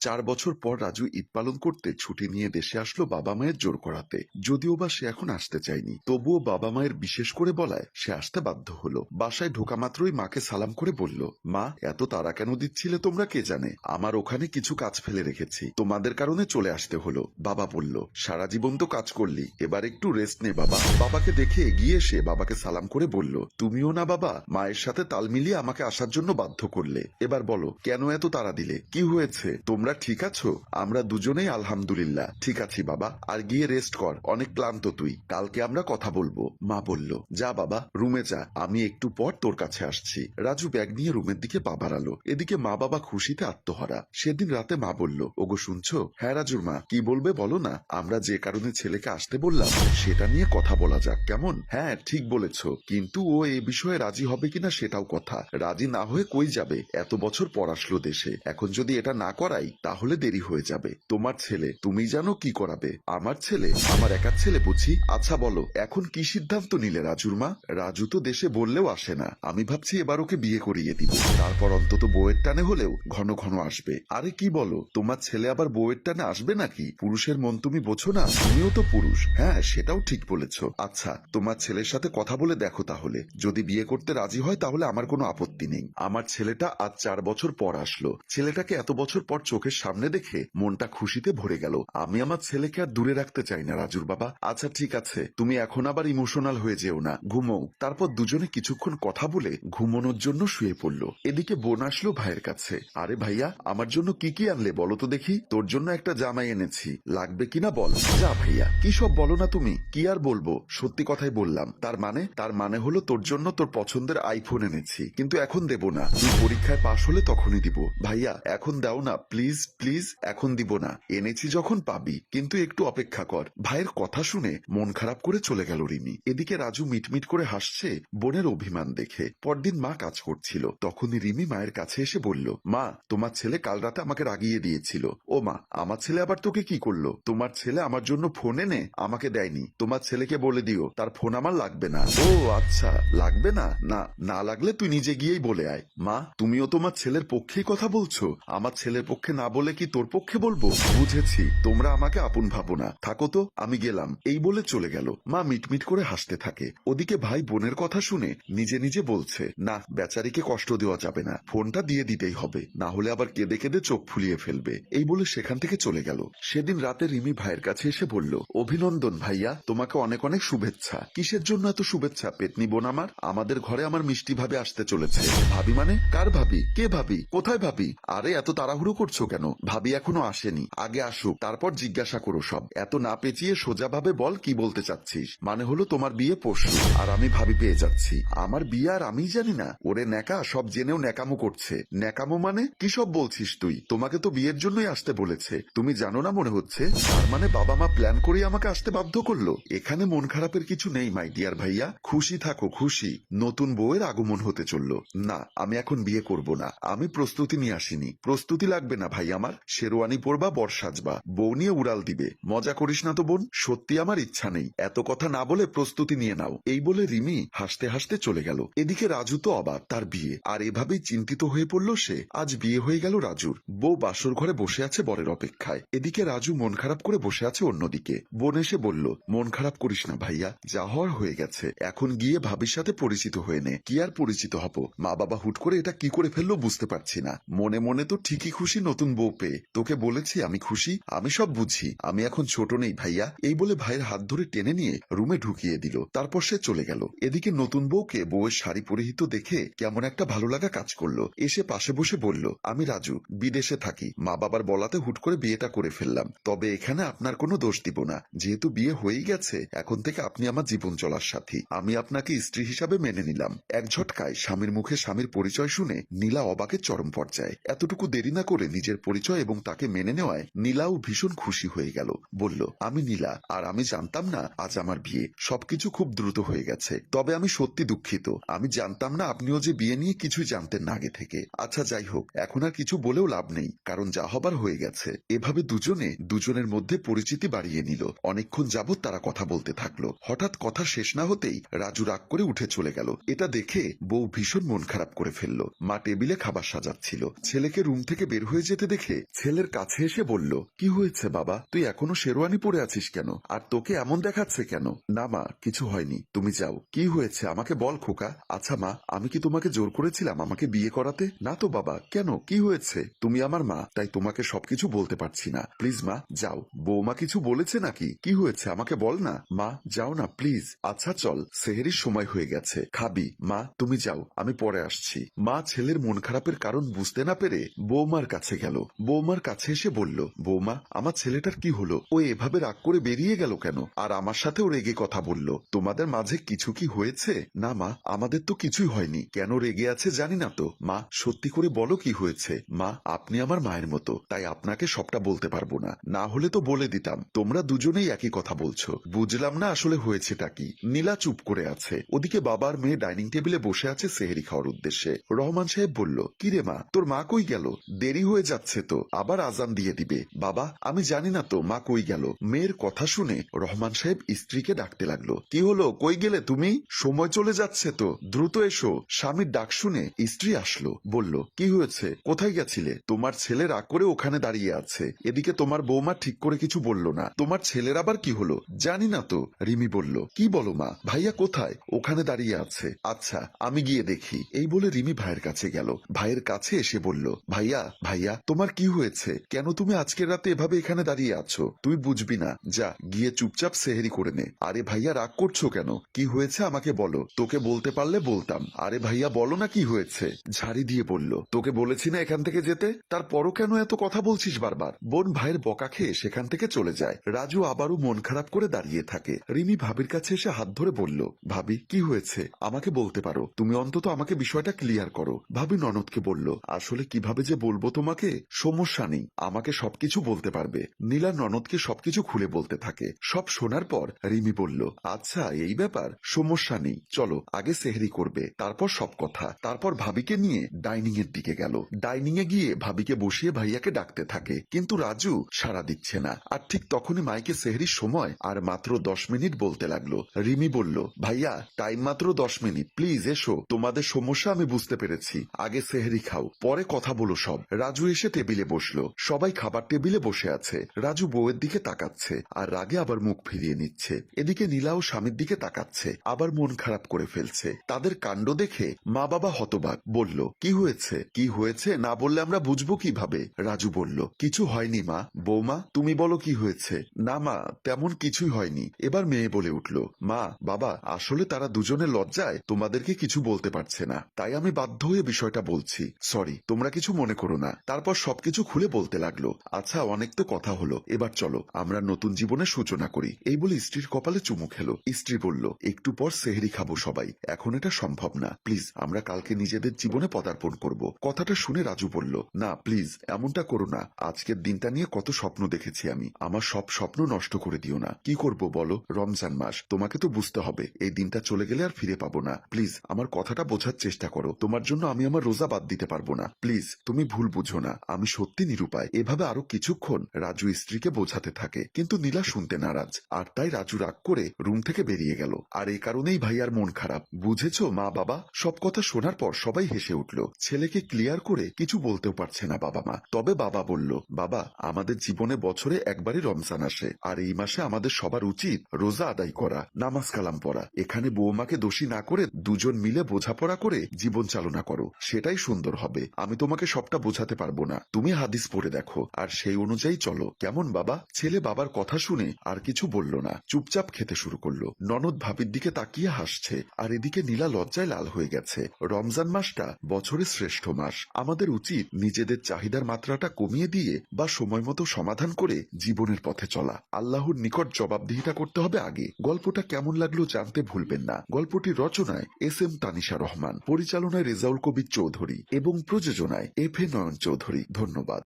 চার বছর পর রাজু ঈদ পালন করতে ছুটি নিয়ে দেশে আসলো বাবা মায়ের জোর করাতে। যদিও বা সে এখন আসতে চায়নি, তবুও বাবা মায়ের বিশেষ করে বলায় সে আসতে বাধ্য হলো। বাসায় ঢোকা মাত্রই মাকে সালাম করে বলল, মা, এত তারা কেন দিচ্ছিলে তোমরা কে জানে? আমার ওখানে কিছু কাজ ফেলে রেখেছি। তোমাদের কারণে চলে আসতে হলো। বাবা বলল, সারা জীবন তো কাজ করলি, এবার একটু রেস্ট নে বাবা। বাবাকে দেখে এগিয়ে এসে বাবাকে সালাম করে বলল, তুমিও না বাবা, মায়ের সাথে তাল মিলিয়ে আমাকে আসার জন্য বাধ্য করলে। এবার বলো, কেন এত তাড়া দিলে? কি হয়েছে? তোমরা ঠিক আছো? আমরা দুজনেই আলহামদুলিল্লাহ। ঠিক আছি বাবা। আর গিয়ে রেস্ট কর। অনেক ক্লান্ত তুই। কালকে আমরা কথা বলব। মা বলল, যা বাবা, রুমে যা। আমি একটু পর তোর কাছে আসছি। রাজু ব্যাগ নিয়ে রুমের দিকে পা বাড়ালো। এদিকে মা বাবা খুশিতে আত্মহারা। সেদিন রাতে মা বলল, ওগো, শুনছো? হ্যাঁ রাজুর মা, কি বলবে বলো না? আমরা যে কারণে ছেলেকে আসতে বললাম, সেটা নিয়ে কথা বলা যাক, কেমন? হ্যাঁ ঠিক বলেছ। কিন্তু ও এ বিষয়ে রাজি হবে কিনা সেটাও কথা। রাজি না হয়ে কই যাবে? এত বছর পর আসলো দেশে। এখন যদি এটা না করাই তাহলে দেরি হয়ে যাবে। তোমার ছেলে, তুমি জানো কি করাবে? আমার ছেলে, আমার একার ছেলে বুঝি? আচ্ছা বলো, এখন কি সিদ্ধান্ত নিলে রাজুর মা? রাজু তো দেশে বললেও আসে না। আমি ভাবছি এবার ওকে বিয়ে করিয়ে দিব। তারপর অন্তত বউয়ের টানে হলেও ঘন ঘন আসবে। আরে কি বলো, তোমার ছেলে আবার বউয়ের টানে আসবে নাকি? পুরুষের মন তুমি বোঝো না? তুমিও তো পুরুষ। হ্যাঁ সেটাও ঠিক বলেছ। আচ্ছা তোমার ছেলের সাথে কথা বলে দেখো তাহলে। যদি বিয়ে করতে রাজি হয় তাহলে আমার কোনো আপত্তি নেই। আমার ছেলেটা আজ চার বছর পর আসলো। ছেলেটাকে এত বছর পর চোখের সামনে দেখে মনটা খুশিতে ভরে গেল। আমি আমার ছেলেকে আর দূরে রাখতে চাই না, রাজুর বাবা। আচ্ছা ঠিক আছে। তুমি এখন আবার ইমোশনাল হয়ে যেও না। ঘুমোও। তারপর দুজনে কিছুক্ষণ কথা বলে ঘুমানোর জন্য শুয়ে পড়ল। এদিকে বোন আসলো ভাইয়ের কাছে। আরে ভাইয়া, আমার জন্য কি কি আনলে বলো তো দেখি। তোর জন্য একটা জামাই এনেছি। লাগবে কিনা বল। যা ভাইয়া, কি সব বলো না তুমি? কি আর বলব? সত্যি কথাই বললাম। তার মানে? তার মানে হলো তোর জন্য তোর পছন্দের আইফোন এনেছি। কিন্তু এখন দেব না। তুই পরীক্ষায় পাশ হলে তখনই দিব। ভাইয়া, এখন দাও না, প্লিজ। প্লিজ এখন দিব না। এনেছি যখন পাবি, কিন্তু একটু অপেক্ষা কর। ভাইয়ের কথা শুনে মন খারাপ করে চলে গেল রিমি। এদিকে রাজু মিটমিট করে হাসছে বোনের অভিমান দেখে। পরদিন মা কাজ করছিল। তখনই রিমি মায়ের কাছে এসে বলল, মা, তোমার ছেলে কাল রাতে আমাকে রাগিয়ে দিয়েছিল। ও মা, আমার ছেলে আবার তোকে কি করল? তোমার ছেলে আমার জন্য ফোন এনে আমাকে দেয়নি। তোমার ছেলেকে বলে দিও, তার ফোন আমার লাগবে না। ও আচ্ছা লাগবে না? না না লাগলে তুই নিজে গিয়েই বলে আয়। মা, তুমিও তোমার ছেলের পক্ষেই কথা বলছো। আমার ছেলের পক্ষে না বলে কি তোর পক্ষে বলব? বুঝেছি, তোমরা আমাকে আপন ভাবো না। থাকো তো, আমি গেলাম। এই বলে চলে গেল। মা মিটমিট করে হাসতে থাকে। ওদিকে ভাই বোনের কথা শুনে নিজে নিজে বলছে, না, বেচারিকে কষ্ট দেওয়া যাবে না। ফোনটা দিয়ে দিতেই হবে। না হলে আবার কেঁদে কেঁদে চোখ ফুলিয়ে ফেলবে। এই বলে সেখান থেকে চলে গেল। সেদিন রাতে রিমি ভাইয়ের কাছে এসে বলল, অভিনন্দন ভাইয়া, তোমাকে অনেক অনেক শুভেচ্ছা। কিসের জন্য এত শুভেচ্ছা, পেতনি বোন আমার? আমাদের ঘরে আমার মিষ্টি ভাবে আসতে চলেছে। ভাবি মানে? কার ভাবি? কে ভাবি? কোথায় ভাবি? আরে, এত তাড়াহুড়ো করছ কেন? ভাবি এখনও আসেনি। আগে আসুক, তারপর জিজ্ঞাসা করো সব। এত না পেঁচিয়ে সোজাভাবে বল কি বলতে চাচ্ছিস? মানে হলো তোমার বিয়ে পরশু। আর আমি ভাবি পেয়ে যাচ্ছি। আমার বিয়ে আর আমি জানি না। ওরে ন্যাকা, সব জেনেও ন্যাকামো করছে। ন্যাকামো মানে? কি সব বলছিস তুই? তোমাকে তো বিয়ের জন্যই আসতে বলেছে। তুমি জানো না মনে হচ্ছে? তার মানে বাবা মা প্ল্যান করে আমাকে আসতে বাধ্য করল? এখানে মন খারাপের কিছু নেই, মাই ডিয়ার ভাইয়া। খুশি থাকো, খুশি। নতুন বউয়ের আগমন হতে চলল। না, আমি এখন বিয়ে করব না। আমি প্রস্তুতি নিয়ে আসিনি। প্রস্তুতি লাগবে না ভাই আমার, শেরওয়ানি পরবা, বর সাজবা। বউ নিয়ে উড়াল দিবে। মজা করিস না তো বোন, সত্যি আমার ইচ্ছা নেই। এত কথা না বলে প্রস্তুতি নিয়ে নাও। এই বলে রিমি হাসতে হাসতে চলে গেল। এদিকে রাজু তো অবাক, তার বিয়ে। আর এভাবেই চিন্তিত হয়ে পড়ল সে। আজ বিয়ে হয়ে গেল রাজুর। বউ বাসর ঘরে বসে আছে বরের অপেক্ষায়। এদিকে রাজু মন খারাপ করে বসে আছে অন্যদিকে। বোন এসে বলল, মন খারাপ করিস না ভাইয়া, যা হওয়ার হয়ে গেছে। এখন গিয়ে ভাবির সাথে পরিচিত হয়ে নে। কি আর পরিচিত হব? মা বাবা হুট করে এটা কি করে ফেলল বুঝতে পারছি না। মনে মনে তো ঠিকই খুশি নতুন বউ পেয়ে? তোকে বলেছি, আমি খুশি? আমি সব বুঝি। আমি এখন ছোট নেই ভাইয়া। এই বলে ভাইয়ের হাত ধরে টেনে নিয়ে রুমে ঢুকিয়ে দিল। তারপর সে চলে গেল। এদিকে নতুন বউকে বউয়ের শাড়ি পরিহিত দেখে কেমন একটা ভালো লাগা কাজ করল। এসে পাশে বসে বলল, আমি রাজু, বিদেশে থাকি। মা বাবার বলাতে হুট করে বিয়েটা করে ফেললাম। তবে এখানে আপনার কোনো দোষ দিব না। যেহেতু বিয়ে হয়েই গেছে, এখন থেকে আপনি আমার জীবন চলার সাথী। আমি আপনাকে স্ত্রী হিসাবে মেনে নিলাম। এক ঝটকায় স্বামীর মুখে স্বামীর পরিচয় শুনে নীলা অবাকের চরম পর্যায়ে। এতটুকু দেরি না করে নিজের পরিচয় এবং তাকে মেনে নেওয়ায় নীলাও ভীষণ খুশি হয়ে গেল। বলল, আমি নীলা, আর আমি জানতাম না আজ আমার বিয়ে। সবকিছু খুব দ্রুত হয়ে গেছে। তবে আমি সত্যি দুঃখিত। আমি জানতাম না আপনিও যে বিয়ে নিয়ে কিছুই জানতেন না আগে থেকে। আচ্ছা যাই হোক, এখন আর কিছু বলেও লাভ নেই, কারণ যা হবার হয়ে গেছে। এভাবে দুজনে, দুজনের মধ্যে পরিচিতি বাড়িয়ে নিল। অনেকক্ষণ যাবৎ তারা কথা বলতে থাকল। হঠাৎ কথা শেষ না হতেই রাজু রাগ করে উঠে চলে গেল। এটা দেখে বউ ভীষণ মন খারাপ করে ফেলল। মা টেবিলে খাবার সাজাচ্ছিল। ছেলেকে রুম থেকে বের হয়ে যেতে দেখে ছেলের কাছে এসে বলল, কি হয়েছে বাবা? তুই এখনও শেরওয়ানি পরে আছিস কেন? আর তোকে এমন দেখাচ্ছে কেন? না মা, কিছু হয়নি। তুমি যাও। কি হয়েছে? আমাকে বল খোকা। আচ্ছা মা, আমি কি তোমাকে জোর করেছিলাম আমাকে বিয়ে করাতে? না তো বাবা। কেন? কি হয়েছে? তুমি আমার মা, তাই তোমাকে সবকিছু বলতে পারছি না। প্লিজ মা, যাও। বৌমা কিছু বলেছে নাকি? কি হয়েছে? আমাকে বল না। মা, যাও না, প্লিজ। আচ্ছা চল, সেহেরির সময় হয়ে গেছে। খাবি। মা, তুমি যাও। আমি পরে আসছি। মা ছেলের মন খারাপের কারণ বুঝতে না পেরে বৌমার কাছে গেল। বৌমার কাছে এসে বলল, বৌমা, আমার ছেলেটার কি হলো? ও এভাবে রাগ করে বেরিয়ে গেল কেন? আর আমার সাথেও রেগে কথা বলল। তোমাদের মাঝে কিছু কি হয়েছে? না মা, আমাদের তো কিছুই হয়নি। কেন রেগে আছে জানি না তো। মা, সত্যি করে বলো কি হয়েছে? মা, আপনি আমার মায়ের মতো, তাই আপনাকে সবটা বলতে পারব না। না হলে তো বলে দিতাম। তোমরা দুজনেই একই কথা বলছো। বুঝলাম না আসলে হয়েছেটা কি। নীলা চুপ করে আছে। ওদিকে বাবার মেয়ে ডাইনিং টেবিলে বসে আছে সেহেরি খাওয়ার উদ্দেশ্যে। রহমান সাহেব বলল কিরে মা, তোর মা কই গেল? দেরি হয়ে যাচ্ছে তো, আবার আজান দিয়ে দিবে। বাবা, আমি জানি না তো, মা কই গেল? মেয়ের কথা শুনে রহমান সাহেব স্ত্রীকে ডাকতে লাগল। কি হলো, কই গেলে তুমি? সময় চলে যাচ্ছে তো। দ্রুত এসো। স্বামীর ডাক শুনে স্ত্রী আসলো। বলল, কি হয়েছে? কোথায় গেছিলে? তোমার ছেলে রাগ করে ওখানে দাঁড়িয়ে আছে। এদিকে তোমার বৌমা ঠিক করে কিছু বলল না। তোমার ছেলের আবার কি হলো? জানি না তো। রিমি বলল, কি বলো মা? ভাইয়া কোথায়? ওখানে দাঁড়িয়ে আছে। আচ্ছা আমি গিয়ে দেখি। এই বলে রিমি ভাইয়ের কাছে গেল। ভাইয়ের কাছে এসে বলল, ভাইয়া ভাইয়া, তোমার কি হয়েছে? কেন তুমি আজকের রাতে এভাবে এখানে দাঁড়িয়ে আছো? তুই বুঝবি না। যা, গিয়ে চুপচাপ সেহেরি করে নে। আরে ভাইয়া, রাগ করছ কেন? কি হয়েছে আমাকে বলো। তোকে বলতে পারলে বলতাম। আরে ভাইয়া, বলো না কি হয়েছে? ঝাড়ি দিয়ে বলল। তোকে বলেছি না এখান থেকে যেতে? তারপরও কেন এত কথা বলছিস বারবার? বোন ভাইয়ের বকা খেয়ে সেখান থেকে চলে যায়। রাজু আবারও মন খারাপ করে দাঁড়িয়ে থাকে। রিমি ভাবির কাছে এসে হাত ধরে বলল, ভাবি, কি হয়েছে? আমাকে বলতে পারো। তুমি অন্তত আমাকে বিষয়টা ক্লিয়ার করো। ভাবি ননদকে বলল, আসলে কীভাবে যে বলব তোমাকে? সমস্যা নেই, আমাকে সবকিছু বলতে পারবে। নীলা ননদকে সবকিছু খুলে বলতে থাকে। সব শোনার পর রিমি বলল আচ্ছা এই ব্যাপার, সমস্যা নেই, চলো, আগে সেহরি করবে, তারপর সব কথা। তারপর ভাবিকে নিয়ে ডাইনিং এর দিকে গেল। ডাইনিং এ গিয়ে ভাবিকে বসিয়ে ভাইয়াকে ডাকতে থাকে। কিন্তু রাজু সাড়া দিচ্ছে না। আর ঠিক তখনই মাইকে সেহরির সময় আর মাত্র দশ মিনিট বলতে লাগল। রিমি বলল, ভাইয়া, টাইম মাত্র দশ মিনিট, প্লিজ এসো। তোমাদের সমস্যা আমি বুঝতে পেরেছি। আগে সেহরি খাও, পরে কথা বলো সব। রাজু এসে টেবিলে বসল। সবাই খাবার টেবিলে বসে আছে। রাজু বউয়ের দিকে তাকাচ্ছে আর রাগে আবার মুখ ফিরিয়ে নিচ্ছে। এদিকে নীলা ও স্বামীর দিকে তাকাচ্ছে, আবার মন খারাপ করে ফেলছে। তাদের কাণ্ড দেখে মা বাবা হতবাক, বলল, কি হয়েছে? কি হয়েছে? না বললে আমরা বুঝব কীভাবে? রাজু বলল, কিছু হয়নি মা। বৌমা, তুমি বলো কি হয়েছে? না মা, তেমন কিছুই হয়নি। এবার মেয়ে বলে উঠল, মা, বাবা, আসলে তারা দুজনে লজ্জায়, তোমাদেরকে কিছু বলতে পারছে না। তাই আমি বাধ্য হয়ে বিষয়টা বলছি। সরি, তোমরা কিছু মনে করো না। তারপর সবকিছু খুলে বলতে লাগল আচ্ছা অনেক তো কথা হলো, এবার চলো, আমরা নতুন জীবনের সূচনা করি। এই বলে স্ত্রীর কপালে চুমু খেলো। স্ত্রী বলল, একটু পর সেহরি খাব সবাই, এখন এটা সম্ভব না, প্লিজ, আমরা কালকে নিজেদের জীবনে পদার্পণ করব। কথাটা শুনে রাজু বলল, না, প্লিজ, এমনটা করো না, আজকের দিনটা নিয়ে কত স্বপ্ন দেখেছি আমি, আমার সব স্বপ্ন নষ্ট করে দিও না। কি করব বলো, রমজান মাস, তোমাকে তো বুঝতে হবে, এই দিনটা চলে গেলে আর ফিরে পাবো না, প্লিজ, আমার কথাটা বোঝার চেষ্টা করো, তোমার জন্য আমি আমার রোজা বাদ দিতে পারব না, প্লিজ, তুমি ভুল বুঝো না আমি সত্যি নিরুপায়। এভাবে আরও কিছুক্ষণ রাজু স্ত্রীকে বোঝাতে থাকে। কিন্তু নীলা শুনতে নারাজ। আর তাই রাজু রাগ করে রুম থেকে বেরিয়ে গেল। আর এই কারণেই ভাইয়ার মন খারাপ। বুঝেছ, মা, বাবা? সব কথা শোনার পর সবাই হেসে উঠল। ছেলেকে ক্লিয়ার করে কিছু বলতেও পারছে না বাবা মা। তবে বাবা বলল, বাবা, আমাদের জীবনে বছরে একবারই রমজান আসে। আর এই মাসে আমাদের সবার উচিত রোজা আদায় করা, নামাজ কালাম পড়া। এখানে বৌমাকে দোষী না করে দুজন মিলে বোঝাপড়া করে জীবন চালনা করো। সেটাই সুন্দর হবে। আমি তোমাকে সবটা বোঝাতে পারব না। তুমি হাদিস পড়ে দেখো, আর সেই অনুযায়ী চলো। কেমন বাবা? ছেলে বাবার কথা শুনে আর কিছু বলল না। চুপচাপ খেতে শুরু করল। ননদ ভাবির দিকে তাকিয়ে হাসছে, আর এদিকে নীলা লজ্জায় লাল হয়ে গেছে। রমজান মাসটা বছরের শ্রেষ্ঠ মাস। আমাদের উচিত নিজেদের চাহিদার মাত্রাটা কমিয়ে দিয়ে বা সময় মতো সমাধান করে জীবনের পথে চলা। আল্লাহর নিকট জবাবদিহিতা করতে হবে আগে। গল্পটা কেমন লাগল জানতে ভুলবেন না। গল্পটি রচনায় এস এম তানিশা রহমান, পরিচালনায় রেজাউল কবির চৌধুরী এবং প্রযোজনায় এফ এ নয়ন চৌধুরী। ধন্যবাদ।